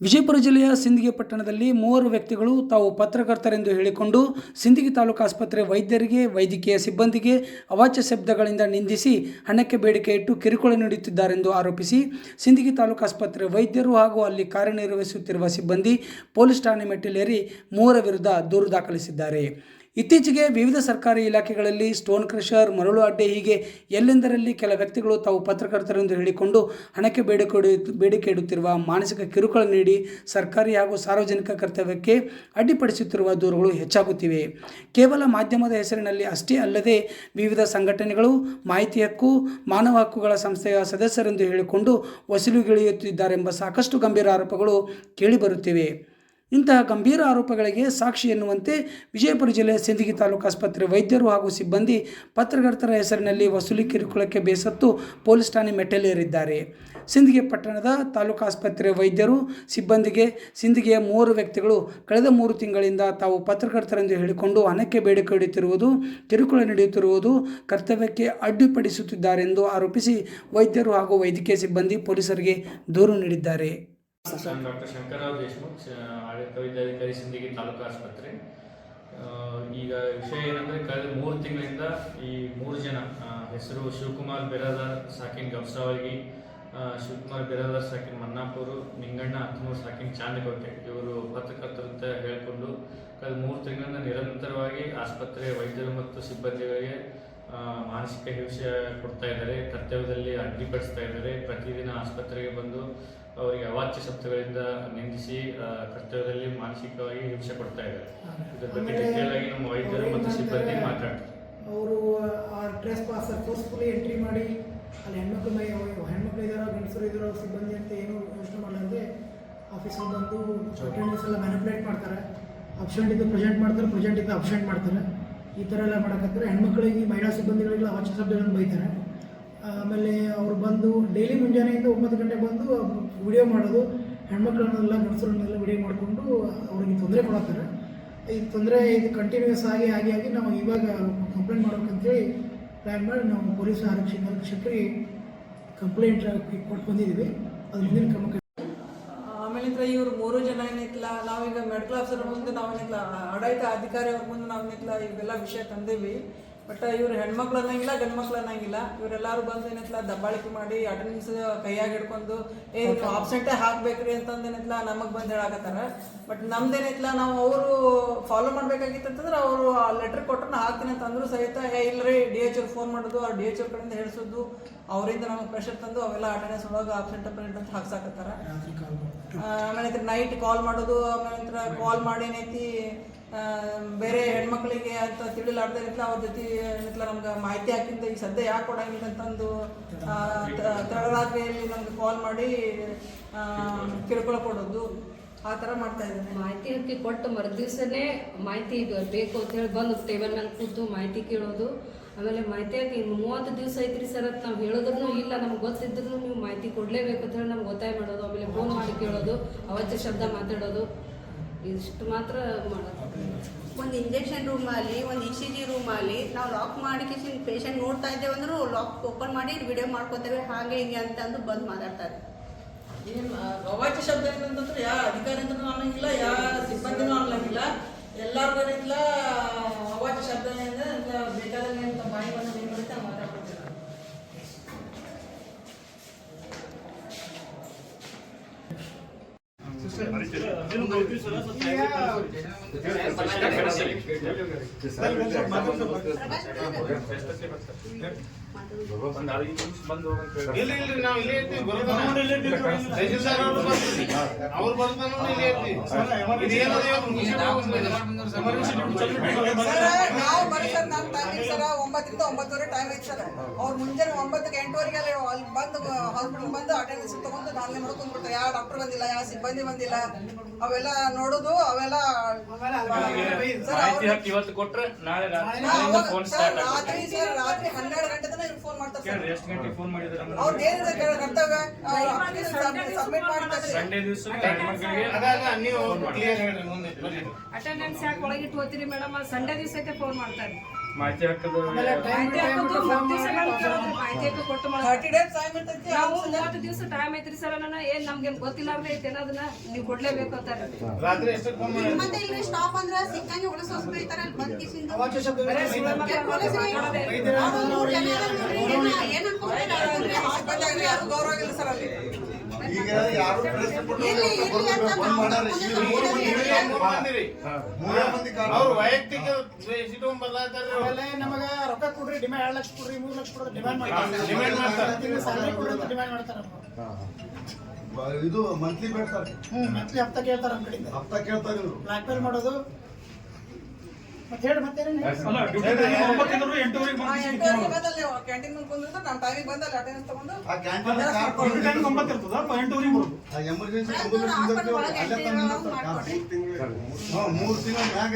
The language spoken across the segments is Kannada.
ವಿಜಯಪುರ ಜಿಲ್ಲೆಯ ಸಿಂದಗಿ ಪಟ್ಟಣದಲ್ಲಿ ಮೂವರು ವ್ಯಕ್ತಿಗಳು ತಾವು ಪತ್ರಕರ್ತರೆಂದು ಹೇಳಿಕೊಂಡು ಸಿಂದಗಿ ತಾಲೂಕು ಆಸ್ಪತ್ರೆ ವೈದ್ಯರಿಗೆ, ವೈದ್ಯಕೀಯ ಸಿಬ್ಬಂದಿಗೆ ಅವಾಚ್ಯ ಶಬ್ದಗಳಿಂದ ನಿಂದಿಸಿ ಹಣಕ್ಕೆ ಬೇಡಿಕೆ ಇಟ್ಟು ಕಿರುಕುಳ ನೀಡುತ್ತಿದ್ದಾರೆಂದು ಆರೋಪಿಸಿ ಸಿಂದಗಿ ತಾಲೂಕು ಆಸ್ಪತ್ರೆ ವೈದ್ಯರು ಹಾಗೂ ಅಲ್ಲಿ ಕಾರ್ಯನಿರ್ವಹಿಸುತ್ತಿರುವ ಸಿಬ್ಬಂದಿ ಪೊಲೀಸ್ ಠಾಣೆ ಮೆಟ್ಟಿಲೇರಿ ಮೂವರ ವಿರುದ್ಧ ದೂರು ದಾಖಲಿಸಿದ್ದಾರೆ. ಇತ್ತೀಚೆಗೆ ವಿವಿಧ ಸರ್ಕಾರಿ ಇಲಾಖೆಗಳಲ್ಲಿ ಸ್ಟೋನ್ ಕ್ರಷರ್, ಮರಳು ಅಡ್ಡೆ ಹೀಗೆ ಎಲ್ಲೆಂದರಲ್ಲಿ ಕೆಲ ವ್ಯಕ್ತಿಗಳು ತಾವು ಪತ್ರಕರ್ತರೆಂದು ಹೇಳಿಕೊಂಡು ಹಣಕ್ಕೆ ಬೇಡಿಕೆ ಬೇಡಿಕೆ ಇಡುತ್ತಿರುವ ಮಾನಸಿಕ ಕಿರುಕುಳ ನೀಡಿ ಸರ್ಕಾರಿ ಹಾಗೂ ಸಾರ್ವಜನಿಕ ಕರ್ತವ್ಯಕ್ಕೆ ಅಡ್ಡಿಪಡಿಸುತ್ತಿರುವ ದೂರುಗಳು ಹೆಚ್ಚಾಗುತ್ತಿವೆ. ಕೇವಲ ಮಾಧ್ಯಮದ ಹೆಸರಿನಲ್ಲಿ ಅಷ್ಟೇ ಅಲ್ಲದೆ ವಿವಿಧ ಸಂಘಟನೆಗಳು, ಮಾಹಿತಿ ಹಕ್ಕು, ಮಾನವ ಹಕ್ಕುಗಳ ಸಂಸ್ಥೆಯ ಸದಸ್ಯರೆಂದು ಹೇಳಿಕೊಂಡು ವಸೂಲಿಗಿಳಿಯುತ್ತಿದ್ದಾರೆಂಬ ಸಾಕಷ್ಟು ಗಂಭೀರ ಆರೋಪಗಳು ಕೇಳಿಬರುತ್ತಿವೆ ಇಂತಹ ಗಂಭೀರ ಆರೋಪಗಳಿಗೆ ಸಾಕ್ಷಿ ಎನ್ನುವಂತೆ ವಿಜಯಪುರ ಜಿಲ್ಲೆಯ ಸಿಂದಗಿ ತಾಲೂಕು ಆಸ್ಪತ್ರೆ ವೈದ್ಯರು ಹಾಗೂ ಸಿಬ್ಬಂದಿ ಪತ್ರಕರ್ತರ ಹೆಸರಿನಲ್ಲಿ ವಸೂಲಿ ಕಿರುಕುಳಕ್ಕೆ ಬೇಸತ್ತು ಪೊಲೀಸ್ ಠಾಣೆ ಮೆಟ್ಟಲೇರಿದ್ದಾರೆ. ಸಿಂದಗಿ ಪಟ್ಟಣದ ತಾಲೂಕು ಆಸ್ಪತ್ರೆ ವೈದ್ಯರು, ಸಿಬ್ಬಂದಿಗೆ ಸಿಂದಗಿಯ ಮೂವರು ವ್ಯಕ್ತಿಗಳು ಕಳೆದ ಮೂರು ತಿಂಗಳಿಂದ ತಾವು ಪತ್ರಕರ್ತರೆಂದು ಹೇಳಿಕೊಂಡು ಹಣಕ್ಕೆ ಬೇಡಿಕೆ ಇಡುತ್ತಿರುವುದು, ಕಿರುಕುಳ ನಡೆಯುತ್ತಿರುವುದು ಕರ್ತವ್ಯಕ್ಕೆ ಅಡ್ಡಿಪಡಿಸುತ್ತಿದ್ದಾರೆಂದು ಆರೋಪಿಸಿ ವೈದ್ಯರು ಹಾಗೂ ವೈದ್ಯಕೀಯ ಸಿಬ್ಬಂದಿ ಪೊಲೀಸರಿಗೆ ದೂರು ನೀಡಿದ್ದಾರೆ. ನಾನು ಡಾಕ್ಟರ್ ಶಂಕರರಾವ್ ದೇಶಮುಖ್ ಆಡಳಿತ ವೈದ್ಯಾಧಿಕಾರಿ ಸಿಂದಗಿ ತಾಲೂಕು ಆಸ್ಪತ್ರೆ. ಈಗ ವಿಷಯ ಏನಂದ್ರೆ ಕಳೆದ ಮೂರು ತಿಂಗಳಿಂದ ಈ ಮೂರು ಜನ ಹೆಸರು ಶಿವಕುಮಾರ್ ಬಿರಾದಾರ್, ಸಾಕಿನ್ ಗೌಸಾವಲ್ಗಿ ಶಿವಕುಮಾರ್ ಬಿರಾದಾರ್, ಸಾಕಿನ್ ಮನ್ನಾಪುರು, ನಿಂಗಣ್ಣ ಹತ್ತನೂರು, ಸಾಕಿನ್ ಚಾಂದಕೋಟೆ ಇವರು ಪತ್ರಕರ್ತರು ಅಂತ ಹೇಳಿಕೊಂಡು ಕಳೆದ ಮೂರು ತಿಂಗಳಿಂದ ನಿರಂತರವಾಗಿ ಆಸ್ಪತ್ರೆ ವೈದ್ಯರು ಮತ್ತು ಸಿಬ್ಬಂದಿಗಳಿಗೆ ಮಾನಸಿಕ ಹಿಂಸೆ ಕೊಡ್ತಾ ಇದ್ದಾರೆ, ಕರ್ತವ್ಯದಲ್ಲಿ ಅಡ್ಡಿಪಡಿಸ್ತಾ ಇದ್ದಾರೆ. ಪ್ರತಿದಿನ ಆಸ್ಪತ್ರೆಗೆ ಬಂದು ಅವರಿಗೆ ಅವಾಚ್ಯ ಶಬ್ದಗಳಿಂದ ನಿಂದಿಸಿ ಕರ್ತವ್ಯದಲ್ಲಿ ಮಾನಸಿಕವಾಗಿ ಹಿಂಸೆ ಕೊಡ್ತಾ ಇದ್ದಾರೆ. ಇದ್ರ ಬಗ್ಗೆ ಡೀಟೇಲ್ ಆಗಿ ನಮ್ಮ ವೈದ್ಯರು ಮತ್ತು ಸಿಬ್ಬಂದಿ ಮಾತಾಡ್ತಾರೆ. ಅವರು ಆ ಡ್ರೆಸ್ ಪಾಸ್ ಫೋರ್ಸ್ಫುಲಿ ಎಂಟ್ರಿ ಮಾಡಿ ಅಲ್ಲಿ ಹೆಣ್ಮಕ್ಳು ಮೈ ಹೆಣ್ಮಕ್ಳು ಇದ್ದಾರೋ ಗಂಡಸರು ಇದ್ದಾರೋ ಸಿಬ್ಬಂದಿ ಅಂತ ಏನು ಯೋಚನೆ ಮಾಡಲಾರ್ದೆ ಆಫೀಸಲ್ಲಿ ಬಂದು ಅಟೆಂಡೆನ್ಸ್ ಎಲ್ಲ ಮ್ಯಾನಿಪುಲೇಟ್ ಮಾಡ್ತಾರೆ. ಅಬ್ಸೆಂಟ್ ಇದ್ದು ಪ್ರೆಸೆಂಟ್ ಮಾಡ್ತಾರೆ ಪ್ರೆಸೆಂಟ್ ಇದ್ದು ಅಬ್ಸೆಂಟ್ ಮಾಡ್ತಾರೆ. ಈ ಥರ ಎಲ್ಲ ಮಾಡೋಕ್ಕಾಗ್ತಾರೆ ಹೆಣ್ಮಕ್ಳಿಗೆ ಮಹಿಳಾ ಸಿಬ್ಬಂದಿಗಳಿಗೆಲ್ಲ ಅವಾಚ್ಯ ಶಬ್ದಗಳನ್ನು ಬೈತಾರೆ. ಆಮೇಲೆ ಅವ್ರು ಬಂದು ಡೈಲಿ ಮುಂಜಾನೆಯಿಂದ ಒಂಬತ್ತು ಗಂಟೆಗೆ ಬಂದು ವಿಡಿಯೋ ಮಾಡೋದು, ಹೆಣ್ಮಕ್ಳನ್ನೆಲ್ಲ, ಗಂಡಸರನ್ನೆಲ್ಲ ವಿಡಿಯೋ ಮಾಡಿಕೊಂಡು ಅವ್ರಿಗೆ ತೊಂದರೆ ಕೊಡತ್ತಾರೆ. ಈ ತೊಂದರೆ ಇದು ಕಂಟಿನ್ಯೂಸ್ ಆಗಿ ಆಗಿ ಆಗಿ ನಾವು ಇವಾಗ ಕಂಪ್ಲೇಂಟ್ ಮಾಡ್ಬೇಕಂತೇಳಿ ಪ್ಲ್ಯಾನ್ ಮಾಡಿ ನಾವು ಪೊಲೀಸ್ ಆರಕ್ಷಕ ಆರಕ್ಷಕರಿಗೆ ಕಂಪ್ಲೇಂಟ್ ಕೊಟ್ಟು ಬಂದಿದ್ದೀವಿ. ಅದು ಮುಂದಿನ ಕ್ರಮ ಆಮೇಲಿಂದ ಇವ್ರು ಮೂರು ಜನ ಏನಿತ್ತಲ್ಲ ನಾವೀಗ ಮೆಡಿಕಲ್ ಆಫೀಸರ್ ಮುಂದೆ ನಾವೇನಿಲ್ಲ ಆಡಳಿತ ಅಧಿಕಾರಿ ಅವ್ರ ಮುಂದೆ ನಾವೇನಿಲ್ಲ ಇವೆಲ್ಲ ವಿಷಯ ತಂದೀವಿ. ಬಟ್ ಇವ್ರು ಹೆಣ್ಮಕ್ಳು ಅನ್ನಂಗಿಲ್ಲ ಗಂಡು ಮಕ್ಳು ಅನ್ನಂಗಿಲ್ಲ ಇವರೆಲ್ಲರೂ ಬಂದು ಏನೈತಿಲ್ಲ ದಬ್ಬಾಳಿಕೆ ಮಾಡಿ ಅಟೆಂಡೆನ್ಸ್ ಕೈಯಾಗ ಹಿಡ್ಕೊಂಡು ಏ ನೀವು ಆಬ್ಸೆಂಟೇ ಹಾಕ್ಬೇಕ್ರಿ ಅಂತಂದು ಏನೈತಿಲ್ಲ ನಮಗೆ ಬಂದು ಹೇಳಾಕತ್ತಾರ. ಬಟ್ ನಮ್ದೇನೈತಿಲ್ಲ ನಾವು ಅವರು ಫಾಲೋ ಮಾಡ್ಬೇಕಾಗಿತ್ತು ಅಂತಂದ್ರೆ ಅವರು ಆ ಲೆಟರ್ ಕೊಟ್ಟರು ನಾ ಹಾಕ್ತೀನಿ ಅಂತಂದ್ರು ಸಹಿತ ಏ ಇಲ್ರಿ ಡಿ ಎಚ್ ಅವ್ರು ಫೋನ್ ಮಾಡೋದು ಆ ಡಿ ಎಚ್ ಅವ್ರ ಕಡೆಯಿಂದ ಹೇಳಿಸೋದು ಅವರಿಂದ ನಮಗೆ ಪ್ರೆಷರ್ ತಂದು ಅವೆಲ್ಲ ಅಟೆಂಡೆನ್ಸ್ ಒಳಗೆ ಆಬ್ಸೆಂಟ್ ಅಂತ ಹಾಕ್ಸಾಕತ್ತಾರ. ಆಮೇಲೆ ನೈಟ್ ಕಾಲ್ ಮಾಡೋದು ಆಮೇಲೆ ಕಾಲ್ ಮಾಡಿ ಏನೈತಿ ಬೇರೆ ಹೆಣ್ಮಕ್ಳಿಗೆ ಅಂತ ತಿಳಿಲಾರ್ದೆ ಇರ್ತಲ್ಲ ಅವ್ರ ಜೊತೆ ಏನೈತಿಲ್ಲ ನಮ್ಗೆ ಮಾಹಿತಿ ಹಾಕಿಂದ ಈಗ ಸದ್ಯ ಯಾಕೆ ಕೊಡಂಗಿಲ್ಲ ಅಂತಂದು ತಡರಾತ್ರಿಯಲ್ಲಿ ನಮ್ಗೆ ಕಾಲ್ ಮಾಡಿ ಕಿರುಕುಳ ಕೊಡೋದು ಆ ಥರ ಮಾಡ್ತಾ ಇದ್ದೀನಿ. ಮಾಹಿತಿ ಹಾಕಿ ಕೊಟ್ಟು ಮರುದಿವ್ಸನೇ ಮಾಹಿತಿ ಇದು ಬೇಕು ಅಂತ ಹೇಳಿ ಬಂದು ಟೇಬಲ್ ಮೇಲೆ ಕೂತು ಮಾಹಿತಿ ಕೇಳೋದು ಆಮೇಲೆ ಮಾಹಿತಿ ಇನ್ನು ಮೂವತ್ತು ದಿವಸ ಐತ್ರಿ ಸರ್ ಅಂತ ನಾವು ಹೇಳಿದ್ರು ಇಲ್ಲ ನಮ್ಗೆ ಗೊತ್ತಿದ್ರು ನೀವು ಮಾಹಿತಿ ಕೊಡಲೇಬೇಕು ಅಂತ ಹೇಳಿ ನಮ್ಗೆ ಒತ್ತಾಯ ಮಾಡೋದು ಆಮೇಲೆ ಫೋನ್ ಮಾಡಿ ಕೇಳೋದು ಅವಾಚ್ಯ ಶಬ್ದ ಮಾತಾಡೋದು ಇಷ್ಟು ಮಾತ್ರ ಮಾಡೋದು. ಒಂದು ಇಂಜೆಕ್ಷನ್ ರೂಮ್ ರೂಮಲ್ಲಿ ಒಂದು ಇ ಸಿ ಜಿ ಆಗಲಿ ನಾವು ಲಾಕ್ ಮಾಡಿ ಪೇಷಂಟ್ ನೋಡ್ತಾ ಇದ್ದೇವೆ ಅಂದರೂ ಲಾಕ್ ಓಪನ್ ಮಾಡಿ ವಿಡಿಯೋ ಮಾಡ್ಕೋತೇವೆ ಹಾಗೆ ಹಿಂಗೆ ಅಂತ ಅಂದು ಬಂದು ಮಾತಾಡ್ತಾರೆ. ಏನು ಅವಾಚ್ಯ ಶಬ್ದ ಏನಂತಂದ್ರೆ ಯಾ ಅಧಿಕಾರಿ ಅಂತ ಅನ್ನೋಂಗಿಲ್ಲ ಯಾ ಸಿಬ್ಬಂದಿನೂ ಅನ್ನಂಗಿಲ್ಲ ಎಲ್ಲರಿಗೂ ಏನಿಲ್ಲ ಅವಾಚ್ಯ ಶಬ್ದ ಏನಿದೆ ಬೇಕಾದಂಗೆ ಅಂತ ಬಾಯಿ ಬಂದು ಏನು ಬರುತ್ತೆ ಹಂಗೆ ಮಾತಾಡ್ಕೊಡ್ತೀವಿ ಇಲ್ಲ ಇಲ್ರಿ ನಾವು ಇಲ್ಲೇ ಇರ್ತೀವಿ ಬರೋದನ್ನ ತಹಸೀಲ್ದಾರ್ ಅವ್ರು ಬರ್ತೀವಿ ಅವ್ರು ಬರ್ತಾನ ಇಲ್ಲೇ ಇರ್ತೀವಿ. ಇದೇನದು ಇವತ್ತು ಮುಗಿಸಿ ಸರ್ ನಾವು ಬರೀ ಸರ್ ನಮ್ಮ ಟೈಮಿಂಗ್ ಸರ್ ಒಂಬತ್ತರಿಂದ ಒಂಬತ್ತುವರೆ ಟೈಮ್ ಐತೆ ಸರ್. ಅವ್ರು ಮುಂಜಾನೆ ಒಂಬತ್ತಕ್ಕೆ ಎಂಟುವರೆಗೆ ಅಲ್ಲಿ ಅಲ್ಲಿ ಬಂದು ಹಾಸ್ಪಿಟಲ್ ಬಂದು ಅಟೆಂಡೆನ್ಸ್ ತಗೊಂಡು ಮಾಡ್ಕೊಂಡ್ಬಿಡ್ತಾರೆ ಯಾವ ಡಾಕ್ಟರ್ ಬಂದಿಲ್ಲ ಯಾವ ಸಿಬ್ಬಂದಿ ಬಂದಿಲ್ಲ ಅವೆಲ್ಲ ನೋಡೋದು ಅವೆಲ್ಲ ಸರ್ ಮಾಹಿತಿ ಇವತ್ತು ಕೊಟ್ರೆ ನಾಳೆ ರಾತ್ರಿ ಸರ್, ಸ್ಟಾರ್ಟ್ ರಾತ್ರಿ ಸರ್ ರಾತ್ರಿ ಹನ್ನೆರಡು ಗಂಟೆ ತನಕ ಇವ್ರು ಫೋನ್ ಮಾಡ್ತಾರೆ ಸರ್. ಕೇಳ್ರಿ ಎಷ್ಟು ಗಂಟೆಗೆ ಫೋನ್ ಮಾಡಿದ್ರೆ ಅವ್ರದ್ದು ಏನಿದೆ ಕೇಳಿ ಕರ್ತವ್ಯ ಸಬ್ಮಿಟ್ ಮಾಡ್ತಾರೆ. ಸಂಡೇ ದಿವಸ ಹೆಣ್ಮಕ್ಳಿಗೆ ಅದಾಗ ನೀವು ಕ್ಲಿಯರ್ ಹೇಳ್ರಿ ಮುಂದೆ. ಬರ್ರಿ ಅಟೆಂಡೆನ್ಸ್ ಯಾಕೆ ಒಳಗಿಟ್ಟು ಹೋಗ್ತೀರಿ ಮೇಡಮ್ ಸಂಡೇ ದಿವಸ ಫೋನ್ ಮಾಡ್ತಾರೆ. ಮಾಹಿತಿ ಹಾಕೋದು ಮೂವತ್ತು ದಿವಸ ಟೈಮ್ ಐತ್ರಿ ಸರ್ ನನ್ನ ಏನ್ ನಮ್ಗೆ ಗೊತ್ತಿಲ್ಲಾರ್ದೆ ಐತೆ ಅನ್ನೋದನ್ನ ನೀವು ಕೊಡ್ಲೇಬೇಕು ಅಂತಾರೆ ಮತ್ತೆ ಇಲ್ಲಿ ಸ್ಟಾಪ್ ಅಂದ್ರ ಸಿಕ್ಕಂಗೆ ಅಂತಂದ್ರೆ ಅವ್ರು ಏನ್? ಏನ್ ಅನ್ಕೊಂಡ್ರೆ? ಗೌರವ ಇಲ್ಲ ಸರ್ ಅಲ್ಲಿ. ಈಗ ಯಾರು ಅವ್ರು ವೈಯಕ್ತಿಕ ನಮಗ ರೊಕ್ಕ ಕೊಡ್ರಿ ಡಿಮ್ಯಾಂಡ್ ಎರಡು ಲಕ್ಷ ಕೊಡ್ರಿ ಮೂರು ಲಕ್ಷ ಕೊಡ್ರಿ ಡಿಮ್ಯಾಂಡ್ ಮಾಡ್ತಾರೆ. ಡಿಮ್ಯಾಂಡ್ ಮಾಡ್ತಾರೆ. ಸ್ಯಾಲರಿ ಕೊಡ್ರಿ ಅಂತ ಡಿಮ್ಯಾಂಡ್ ಮಾಡ್ತಾರೆ ಇದು ಮಂತ್ಲಿ ಬೇಡ್ತಾರೆ ಮಂತ್ಲಿ ಹಪ್ತ ಕೇಳ್ತಾರೆ ನಮ್ಮ ಕಡೆಯಿಂದ. ಹಪ್ತ ಕೇಳ್ತಾರೆ ಮೇಲ್ ಮಾಡೋದು ಮತ್ತೆ ಹೇಳಿ ಮತ್ತೇನೇನು ಎಂಟೂವರೆಗೆ ಬಂದಲ್ಲಿ ಕ್ಯಾಂಟೀನ್ ನಮ್ಮ ಟೈಮಿಗೆ ಅಟೆಂಡೆನ್ಸ್ ತಗೊಂಡು ಆ ಕ್ಯಾಂಟೀನ್ ಮೂರು ತಿಂಗಳ ಮ್ಯಾಗ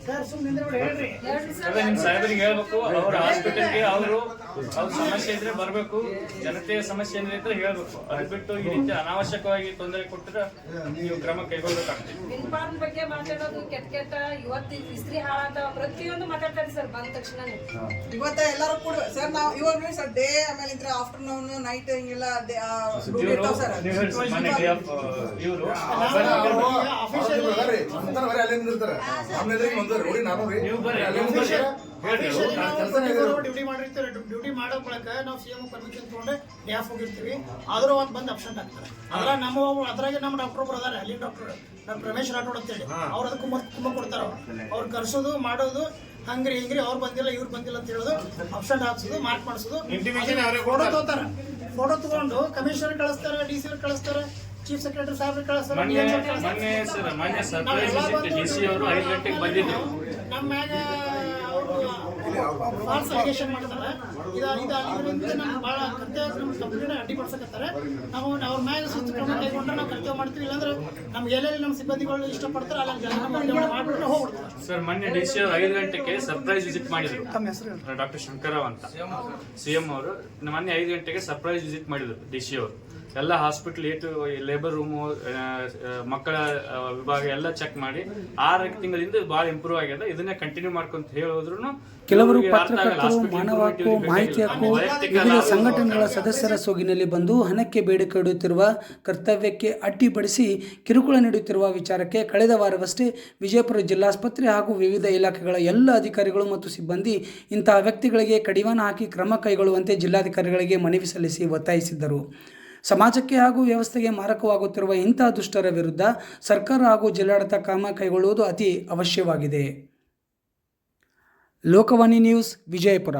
ಸರ್. ಸುಮ್ಮನೆ ಹೇಳ್ರಿ. ಹೇಳ್ರಿ ಸರ್. ಸಾಹೇಬರಿಗೆ ಹೇಳ್ಬೇಕು ಅವ್ರ ಹಾಸ್ಪಿಟಲ್ಗೆ ಅವ್ರ ಸಮಸ್ಯೆ ಇದ್ರೆ ಬರಬೇಕು. ಜನತೆಯ ಸಮಸ್ಯೆ ಏನಿದ್ರೆ ಹೇಳ್ಬೇಕು. ಅದ್ ಬಿಟ್ಟು ಈ ರೀತಿ ಅನಾವಶ್ಯಕವಾಗಿ ತೊಂದರೆ ಕೊಟ್ಟರೆ ನೀವು ಕ್ರಮ ಕೈಗೊಳ್ಬೇಕಾಗ್ತದೆ ಬಗ್ಗೆ ಮಾತಾಡೋದು ಕೆಟ್ಟ ಕೆಟ್ಟ. ಇವತ್ತು ಇಸ್ತ್ರಿ ಹಾಳಾದ ಪ್ರತಿಯೊಂದು ಮಾತಾಡ್ತಾರೆ ಸರ್ ಬಂದ ತಕ್ಷಣ ಇವತ್ತ ಎಲ್ಲರೂ ಕೂಡ ಸರ್ ನಾವು ಇವಾಗ ಸರ್ ಡೇ ಆಮೇಲೆ ಇದ್ರೆ ಆಫ್ಟರ್ನೂನ್ ನೈಟ್ ಹಿಂಗೆಲ್ಲ ಇವರು. ಡ್ಯೂಟಿ ಮಾಡಿರ್ತೀವಿ. ಡ್ಯೂಟಿ ಮಾಡೋ ಬಳಕ ನಾವು ಸಿ ಎಂ ಪರ್ಮಿಷನ್ ತಗೊಂಡು ಡೇ ಆಫ್ ಹೋಗಿರ್ತೀವಿ. ಆದರೂ ಒಂದು ಬಂದು ಅಬ್ಸೆಂಟ್ ಆಗ್ತಾರೆ. ಅದ್ರ ನಮ್ಮ ಅದ್ರಾಗೆ ನಮ್ಮ ಡಾಕ್ಟರ್ ಒಬ್ರು ಅದಾರೆ. ಅಲ್ಲಿ ಡಾಕ್ಟರ್ ನಮ್ಮ ರಮೇಶ್ ರಾಠೋಡ್ ಅಂತೇಳಿ. ಅವ್ರು ಅದಕ್ಕೆ ಕುಮ್ಮ ಕುಮ್ಮ ಕೊಡ್ತಾರ ಅವ್ರು. ಕರ್ಸೋದು ಮಾಡೋದು ಹಂಗ್ರಿ ಹಿಂಗ್ರಿ ಅವ್ರು ಬಂದಿಲ್ಲ ಇವ್ರು ಬಂದಿಲ್ಲ ಅಂತ ಹೇಳೋದು ಅಬ್ಸೆಂಟ್ ಹಾಕ್ಸೋದು ಮಾರ್ಕ್ ಮಾಡಿಸೋದು. ಅವ್ರೇ ಫೋಟೋ. ತಗೋತಾರ. ಫೋಟೋ ತಗೊಂಡು ಕಮಿಷನರ್ ಕಳಿಸ್ತಾರೆ ಡಿ ಸಿ ಕಳಿಸ್ತಾರೆ ಚೀಫ್ ಸೆಕ್ರೆಟರಿ ಸಾಹೇಬ್ರಿಗೆ ಕಳಿಸ್ತಾರೆ ಮೊನ್ನೆ ಸರ್ ಮೊನ್ನೆ ಸರ್ಪ್ರೈಸ್ ಡಿ ಸಿ ಅವರು ಐದು ಗಂಟೆಗೆ ಬಂದಿದ್ರು. ನಮ್ಮ ಮ್ಯಾಗ ಅವರು ಫಾಲ್ಸ್ ಅಲಿಗೇಷನ್ ಮಾಡ್ತಾರೆ. ಇದು ಇದು ಇದರಿಂದ ನಮ್ಗೆ ಭಾಳ ಕರ್ತವ್ಯ ನಮ್ಮ ಕಂಪ್ನಿನ ಅಡ್ಡಿಪಡಿಸಕತ್ತಾರೆ ನಾವು ಅವ್ರ ಮ್ಯಾಗ ಸುತ್ತ ಕ್ರಮ ಕೈಗೊಂಡ್ರೆ ನಾವು ಕರ್ತವ್ಯ ಮಾಡ್ತೀವಿ ಇಲ್ಲಾಂದ್ರೆ ನಮ್ಗೆ ಎಲ್ಲೆಲ್ಲಿ ನಮ್ಮ ಸಿಬ್ಬಂದಿಗಳು ಇಷ್ಟಪಡ್ತಾರೆ ಅಲ್ಲಿ ಜನ ವರ್ಗಾವಣೆ ಹೋಗ್ಬಿಡ್ತಾರೆ. ಸರ್ ಮೊನ್ನೆ ಡಿ ಸಿ ಅವರು ಐದು ಗಂಟೆಗೆ ಸರ್ಪ್ರೈಸ್ ವಿಸಿಟ್ ಮಾಡಿದ್ರು. ಡಾಕ್ಟರ್ ಶಂಕರರಾವ್ ಅಂತ. ಸಿಎಂ ಅವರು. ಮೊನ್ನೆ ಐದು ಗಂಟೆಗೆ ಸರ್ಪ್ರೈಸ್ ವಿಸಿಟ್ ಮಾಡಿದ್ರು ಡಿ ಸಿ ಅವರು. ಎಲ್ಲ ಹಾಸ್ಪಿಟಲ್ ಏಟು ಲೇಬರ್ ರೂಮು ಮಕ್ಕಳ ವಿಭಾಗ ಎಲ್ಲ ಚೆಕ್ ಮಾಡಿ ಆರು ತಿಂಗಳಿಂದ ಭಾಳ ಇಂಪ್ರೂವ್ ಆಗ್ಯದ. ಇದನ್ನೇ ಕಂಟಿನ್ಯೂ ಮಾಡ್ಕೊಂತ ಹೇಳೋದ್ರು ಕೆಲವರು ಪತ್ರಕರ್ತರು ಮಾನವ ಹಕ್ಕು ಮಾಹಿತಿ ಹಕ್ಕು ವಿವಿಧ ಸಂಘಟನೆಗಳ ಸದಸ್ಯರ ಸೋಗಿನಲ್ಲಿ ಬಂದು ಹಣಕ್ಕೆ ಬೇಡಿಕೆ ಇಡುತ್ತಿರುವ ಕರ್ತವ್ಯಕ್ಕೆ ಅಡ್ಡಿಪಡಿಸಿ ಕಿರುಕುಳ ನೀಡುತ್ತಿರುವ ವಿಚಾರಕ್ಕೆ ಕಳೆದ ವಾರವಷ್ಟೇ ವಿಜಯಪುರ ಜಿಲ್ಲಾಸ್ಪತ್ರೆ ಹಾಗೂ ವಿವಿಧ ಇಲಾಖೆಗಳ ಎಲ್ಲ ಅಧಿಕಾರಿಗಳು ಮತ್ತು ಸಿಬ್ಬಂದಿ ಇಂತಹ ವ್ಯಕ್ತಿಗಳಿಗೆ ಕಡಿವಾಣ ಹಾಕಿ ಕ್ರಮ ಕೈಗೊಳ್ಳುವಂತೆ ಜಿಲ್ಲಾಧಿಕಾರಿಗಳಿಗೆ ಮನವಿ ಸಲ್ಲಿಸಿ ಒತ್ತಾಯಿಸಿದ್ದರು. ಸಮಾಜಕ್ಕೆ ಹಾಗೂ ವ್ಯವಸ್ಥೆಗೆ ಮಾರಕವಾಗುತ್ತಿರುವ ಇಂಥ ದುಷ್ಟರ ವಿರುದ್ಧ ಸರ್ಕಾರ ಹಾಗೂ ಜಿಲ್ಲಾಡಳಿತ ಕ್ರಮ ಕೈಗೊಳ್ಳುವುದು ಅತಿ ಅವಶ್ಯವಾಗಿದೆ. ಲೋಕವಾಣಿ ನ್ಯೂಸ್, ವಿಜಯಪುರ.